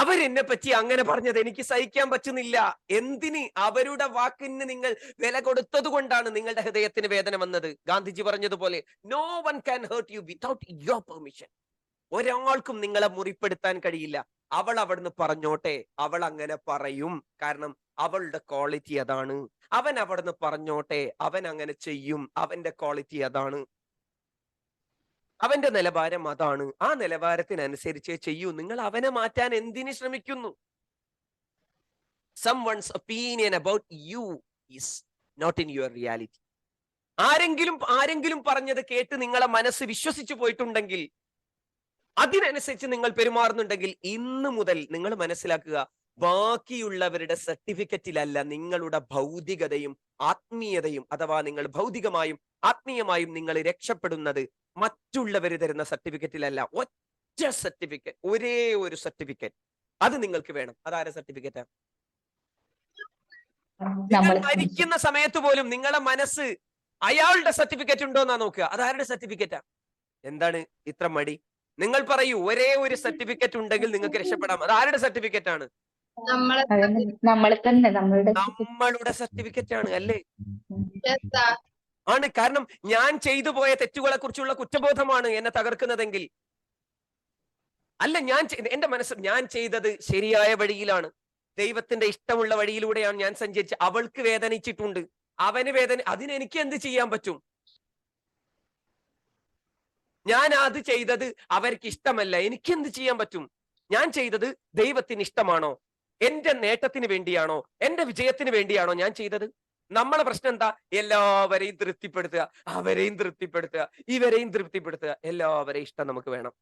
അവരെന്നെ പറ്റി അങ്ങനെ പറഞ്ഞത് എനിക്ക് സഹിക്കാൻ പറ്റുന്നില്ല. എന്തിന് അവരുടെ വാക്കിന് നിങ്ങൾ വില കൊടുത്തത് കൊണ്ടാണ് നിങ്ങളുടെ ഹൃദയത്തിന് വേദന വന്നത്? ഗാന്ധിജി പറഞ്ഞതുപോലെ no one can hurt you without your permission ഒരാൾക്കും നിങ്ങളെ മുറിപ്പെടുത്താൻ കഴിയില്ല. അവൾ അവിടുന്ന് പറഞ്ഞോട്ടെ. അവൾ അങ്ങനെ പറയും. കാരണം അവളുടെ ക്വാളിറ്റി അതാണ്. അവൻ അവിടുന്ന് പറഞ്ഞോട്ടെ. അവൻ അങ്ങനെ ചെയ്യും. അവന്റെ ക്വാളിറ്റി അതാണ്. അവന്റെ നിലവാരം അതാണ്. ആ നിലവാരത്തിനനുസരിച്ച് ചെയ്യൂ. നിങ്ങൾ അവനെ മാറ്റാൻ എന്തിന് ശ്രമിക്കുന്നു? You is not in your reality ആരെങ്കിലും ആരെങ്കിലും പറഞ്ഞത് കേട്ട് നിങ്ങളെ മനസ്സ് വിശ്വസിച്ചു പോയിട്ടുണ്ടെങ്കിൽ അതിനനുസരിച്ച് നിങ്ങൾ പെരുമാറുന്നുണ്ടെങ്കിൽ ഇന്ന് മുതൽ നിങ്ങൾ മനസ്സിലാക്കുക ബാക്കിയുള്ളവരുടെ സർട്ടിഫിക്കറ്റിലല്ല നിങ്ങളുടെ ഭൗതികതയും ആത്മീയതയും അഥവാ നിങ്ങൾ ഭൗതികമായും ആത്മീയമായും നിങ്ങൾ രക്ഷപ്പെടുന്നത് മറ്റുള്ളവർ തരുന്ന സർട്ടിഫിക്കറ്റിലല്ല ഒറ്റ സർട്ടിഫിക്കറ്റ് ഒരേ ഒരു സർട്ടിഫിക്കറ്റ്. അത് നിങ്ങൾക്ക് വേണം. അതാരെ സർട്ടിഫിക്കറ്റ്? നിങ്ങൾ നമ്മൾ മരിക്കുന്ന സമയത്ത് പോലും നിങ്ങളുടെ മനസ്സ് അയാളുടെ സർട്ടിഫിക്കറ്റ് ഉണ്ടോ എന്നാ നോക്കുക അതാരുടെ സർട്ടിഫിക്കറ്റാ? എന്താണ് ഇത്ര മടി? നിങ്ങൾ പറയൂ ഒരേ ഒരു സർട്ടിഫിക്കറ്റ് ഉണ്ടെങ്കിൽ നിങ്ങൾക്ക് രക്ഷപ്പെടാം. അത് ആരുടെ സർട്ടിഫിക്കറ്റ് ആണ് നമ്മളെ നമ്മൾ തന്നെ നമ്മളുടെ സർട്ടിഫിക്കറ്റ് ആണ് അല്ലേ? ആണ്. കാരണം ഞാൻ ചെയ്തു പോയ തെറ്റുകളെ കുറിച്ചുള്ള കുറ്റബോധമാണ് എന്നെ തകർക്കുന്നതെങ്കിൽ. അല്ല ഞാൻ എന്റെ മനസ്സ് ഞാൻ ചെയ്തത് ശരിയായ വഴിയിലാണ്. ദൈവത്തിന്റെ ഇഷ്ടമുള്ള വഴിയിലൂടെയാണ് ഞാൻ സഞ്ചരിച്ച് അവൾക്ക് വേദനിച്ചിട്ടുണ്ട്. അവന് വേദന അതിനെനിക്ക് എന്ത് ചെയ്യാൻ പറ്റും? ഞാൻ അത് ചെയ്തത് അവർക്ക് ഇഷ്ടമല്ല. എനിക്ക് എന്ത് ചെയ്യാൻ പറ്റും? ഞാൻ ചെയ്തത് ദൈവത്തിന് ഇഷ്ടമാണോ? എന്റെ നേട്ടത്തിന് വേണ്ടിയാണോ? എന്റെ വിജയത്തിന് വേണ്ടിയാണോ ഞാൻ ചെയ്തത്? നമ്മളെ പ്രശ്നം എന്താ? എല്ലാവരെയും തൃപ്തിപ്പെടുത്തുക അവരെയും തൃപ്തിപ്പെടുത്തുക ഇവരെയും തൃപ്തിപ്പെടുത്തുക. എല്ലാവരെയും ഇഷ്ടം നമുക്ക് വേണം.